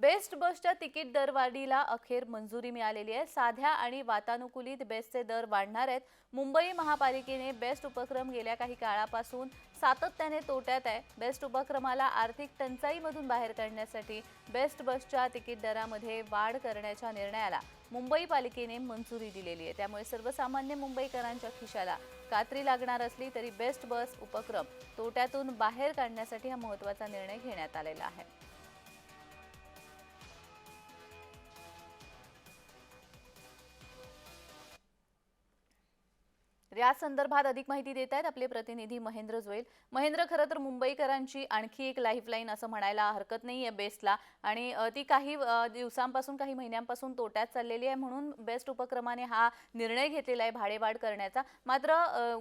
Best बसच्या ticket दरवाढीला अखेर मंजुरी मिळालेली आहे. साध्या आणि वातानुकूलित बेस्टचे दर वाढणार आहेत. मुंबई महापालिकेने बेस्ट उपक्रम गेल्या काही काळापासून सातत्याने तोट्यात आहे. बेस्ट उपक्रमाला आर्थिक टंचाईमधून बाहेर काढण्यासाठी बेस्ट बसच्या तिकीट दरामध्ये वाढ करण्याच्या निर्णयाला मुंबई पालिकेने मंजुरी दिलेली आहे. त्यामुळे सर्वसामान्य मुंबईकरांच्या खिशाला कात्री लागणार असली तरी बेस्ट बस उपक्रम तोट्यातून बाहेर काढण्यासाठी हा महत्त्वाचा निर्णय घेण्यात आलेला आहे. या संदर्भात अधिक माहिती देत आहेत आपले प्रतिनिधी महेंद्र जोईल. महेंद्र खरं तर मुंबईकरांची आणखी एक लाईफलाईन असं म्हणायला हरकत नाही आहे बेस्टला आणि ती काही दिवसांपासून काही महिन्यांपासून तोट्यात चाललेली आहे म्हणून बेस्ट उपक्रमाने हा निर्णय घेतलेला आहे भाडेवाढ करण्याचा. मात्र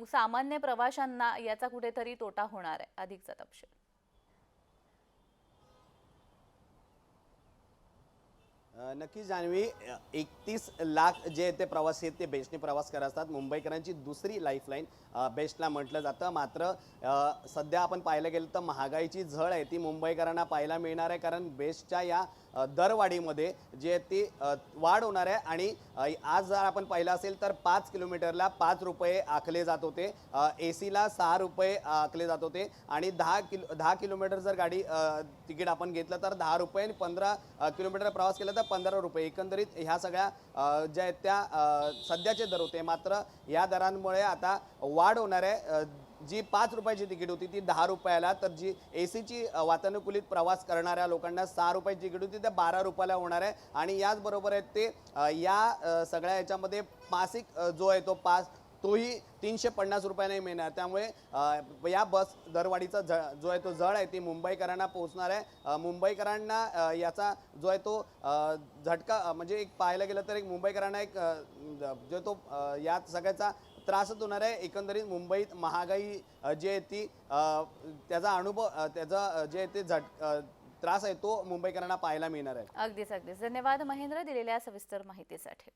सामान्य प्रवाशांना याचा कुठेतरी तोटा होणार आहे. अधिकचा तपशील. नक्की नक्कीच जान्हवी एकतीस लाख जे ते प्रवासी आहेत ते बेस्टने प्रवास करत असतात. मुंबईकरांची दुसरी लाईफलाईन बेस्टला म्हटलं जातं. मात्र सध्या आपण पाहायला गेलं तर महागाईची झळ आहे. ती मुंबईकरांना पाहायला मिळणार आहे. कारण बेस्टच्या या दरवाढीमध्ये जे ती वाढ होणार आहे. आणि आज जर आपण पाहिलं असेल तर पाच किलोमीटरला पाच रुपये आखले जात होते. ए सीला सहा रुपये आखले जात होते. आणि दहा किलो दहा किलोमीटर जर गाडी तिकीट आपण घेतलं तर दहा रुपये आणि पंधरा किलोमीटर प्रवास केला तर पंधरा रुपये. एकंदरीत ह्या सगळ्या ज्या आहेत त्या सध्याचे दर होते. मात्र या दरांमुळे आता वाढ होणार आहे जी पाच रुपयाची तिकीट होती ती दहा रुपयाला. तर जी ए सीची वातानुकूलित प्रवास करणाऱ्या लोकांना सहा रुपयाची तिकीट होती त्या बारा रुपयाला होणार आहे. आणि याचबरोबर आहेत ते या सगळ्या याच्यामध्ये मासिक जो आहे तो पास तोही तीनशे पन्नास रुपयाने मिळणार. त्यामुळे या बस दरवाढीचा झ जो आहे तो जळ आहे ती मुंबईकरांना पोहोचणार आहे. मुंबईकरांना याचा जो आहे तो झटका म्हणजे एक पाहायला गेलं तर एक मुंबईकरांना एक जो तो यात या सगळ्याचा त्रासच होणार आहे. एकंदरीत मुंबईत महागाई जी आहे ती त्याचा अनुभव त्याचा जे आहे ते झट त्रास आहे तो मुंबईकरांना पाहायला मिळणार आहे. अगदीच अगदीच. धन्यवाद महेंद्र दिलेल्या सविस्तर माहितीसाठी.